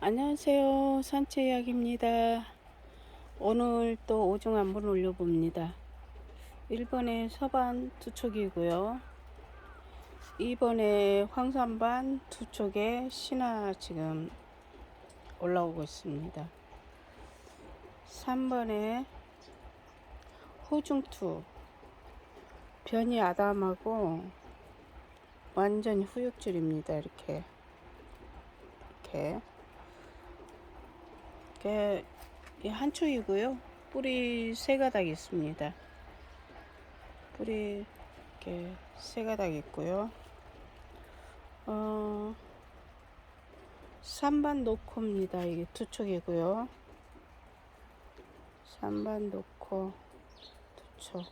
안녕하세요. 산채이야기입니다. 오늘 또 오중 한번 올려봅니다. 1번에 서반 두 촉이고요. 2번에 황산반 두 촉에 신화 지금 올라오고 있습니다. 3번에 호중투 변이 아담하고 완전히 후육줄입니다. 이렇게 이렇게 이렇게 한 축이고요. 뿌리 세 가닥 있습니다. 뿌리 이렇게 세 가닥 있고요. 어, 산반 노코입니다. 이게 두 촉이고요. 산반 노코 두 촉.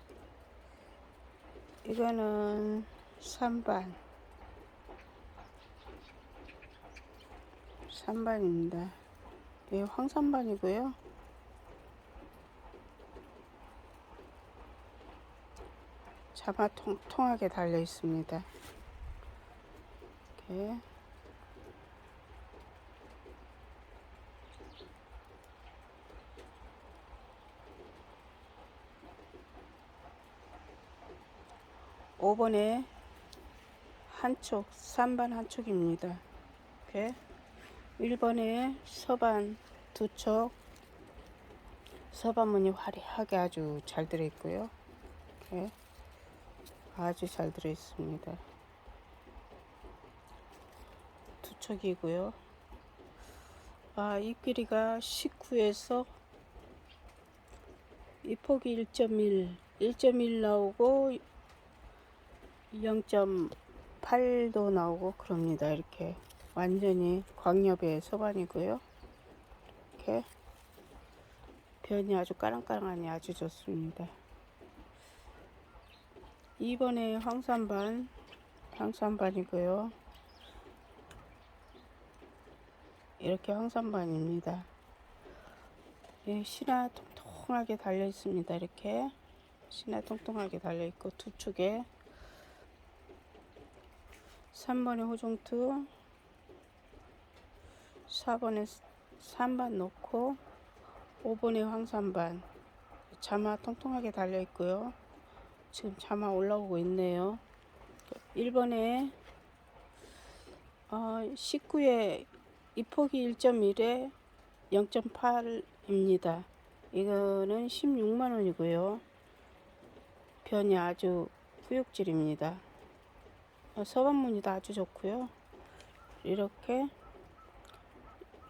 이거는 산반. 산반입니다. 예, 황산반이고요. 자마 통, 통하게 달려 있습니다. 이렇게. (5번에) 한쪽 (3반) 한쪽입니다 이렇게 1번에 서반 두촉 서반문이 화려하게 아주 잘 들어있고요. 이렇게 아주 잘 들어있습니다. 두 촉이고요. 아, 이 길이가 19에서 이 폭이 1.1, 1.1 나오고 0.8도 나오고 그럽니다. 이렇게 완전히 광엽의 서반이고요. 이렇게 변이 아주 까랑까랑하니 아주 좋습니다. 2번에 황산반, 황산반이고요. 이렇게 황산반입니다. 예, 신화 통통하게 달려 있습니다. 이렇게 신화 통통하게 달려 있고 두 축에 3번에 호종투 4번에 3반 놓고 5번에 황산반 자마 통통하게 달려 있고요. 지금 자마 올라오고 있네요. 1번에 어, 19에 입폭이 1.1에 0.8입니다. 이거는 16만원이고요. 변이 아주 후육질입니다. 어, 서반무늬도 아주 좋고요. 이렇게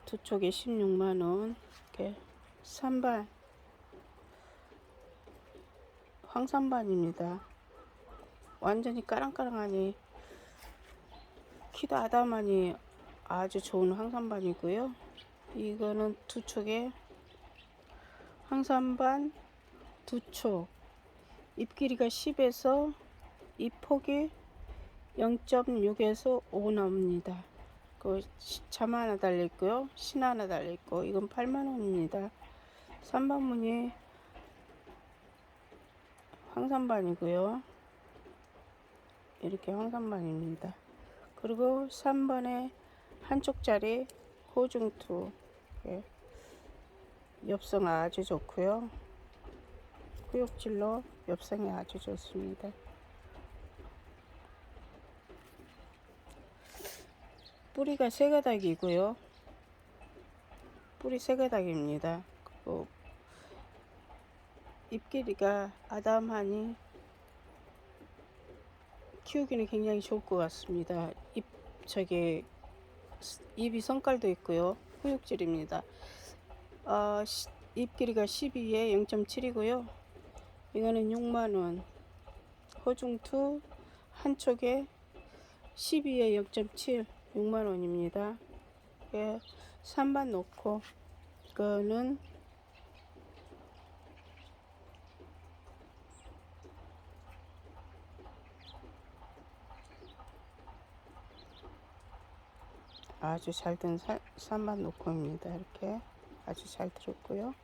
두 촉에 16만원. 이렇게 산발. 황산반입니다. 완전히 까랑까랑하니 키도 아담하니 아주 좋은 황산반이고요. 이거는 두 촉에 황산반 두촉. 잎 길이가 10에서 잎 폭이 0.6에서 5 나옵니다 그 자마 하나 달려있고요. 신 하나 달려있고 이건 8만원입니다. 3번문이 황산반이고요. 이렇게 황산반입니다. 그리고 3번에 한쪽짜리 호중투 예. 엽성 아주 좋고요. 구역질로 엽성이 아주 좋습니다. 뿌리가 세 가닥이고요. 뿌리 세 가닥입니다. 그리고 잎 길이가 아담하니 키우기는 굉장히 좋을 것 같습니다. 잎 저기 잎이 성깔도 있고요. 후육질입니다. 어, 잎 길이가 12에 0.7이고요. 이거는 6만원. 호중투 한쪽에 12에 0.7 6만원입니다. 예, 3반 놓고 이거는 아주 잘 든 3반 놓고입니다. 이렇게 아주 잘 들었고요.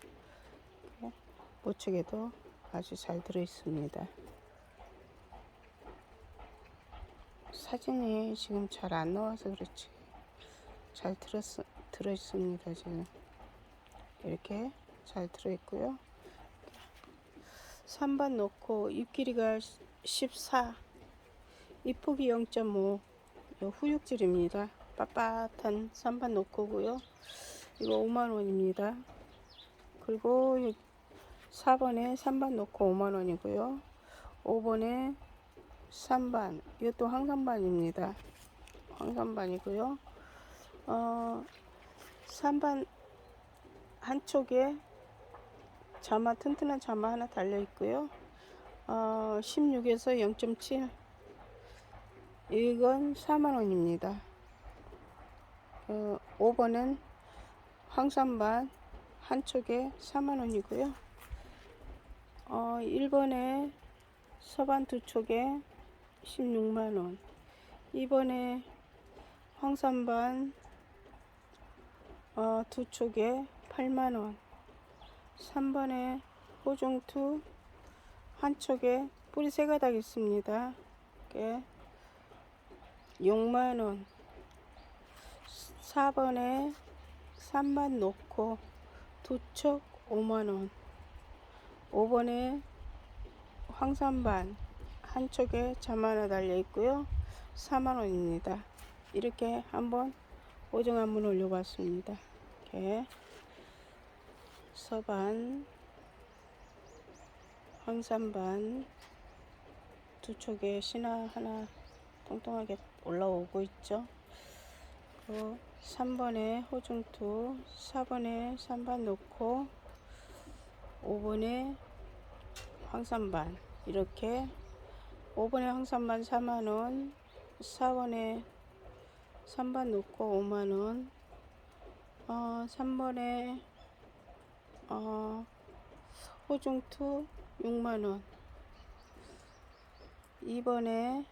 모측에도 아주 잘 들어 있습니다. 사진이 지금 잘 안 나와서 그렇지 잘 들었, 들어있습니다, 지금. 이렇게 잘 들어있고요. 3반 놓고 잎 길이가 14, 잎 폭이 0.5, 요 후육질입니다. 빳빳한 3반 놓고고요. 이거 5만원입니다. 그리고 4번에 3반 놓고 5만원이고요. 5번에 3반, 이것도 황산반입니다. 황산반이고요. 어, 3반 한쪽에 자마 튼튼한 자마 하나 달려 있고요. 어, 16에서 0.7 이건 4만원입니다. 어, 5번은 황산반 한쪽에 4만원이고요. 어, 1번에 서반 두 쪽에 16만원. 2번에 황산반 어, 두 쪽에 8만원. 3번에 호종투 한 쪽에 뿌리 세 가닥 있습니다. 이렇게 6만원. 4번에 3만 놓고 두쪽 5만원. 5번에 황산반 한쪽에 잠 하나 달려 있고요. 4만원입니다. 이렇게 한번 오징어 한번 올려봤습니다. 이렇게 서반 황산반 두 쪽에 신화 하나 통통하게 올라오고 있죠. 그 3번에 호중투 4번에 3반 놓고 5번에 황산반. 이렇게 5번에 황산반 4만원 4번에 3반 놓고 5만원 어, 3번에 어, 호중투 6만원 2번에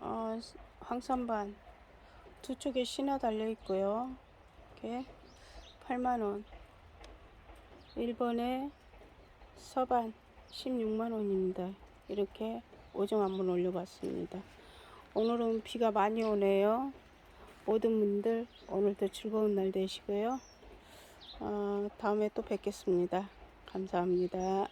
어, 황산반 두 쪽에 신화 달려 있고요 이렇게 8만원 1번에 서반 16만원입니다. 이렇게 오정 한번 올려봤습니다. 오늘은 비가 많이 오네요. 모든 분들 오늘도 즐거운 날 되시고요. 어, 다음에 또 뵙겠습니다. 감사합니다.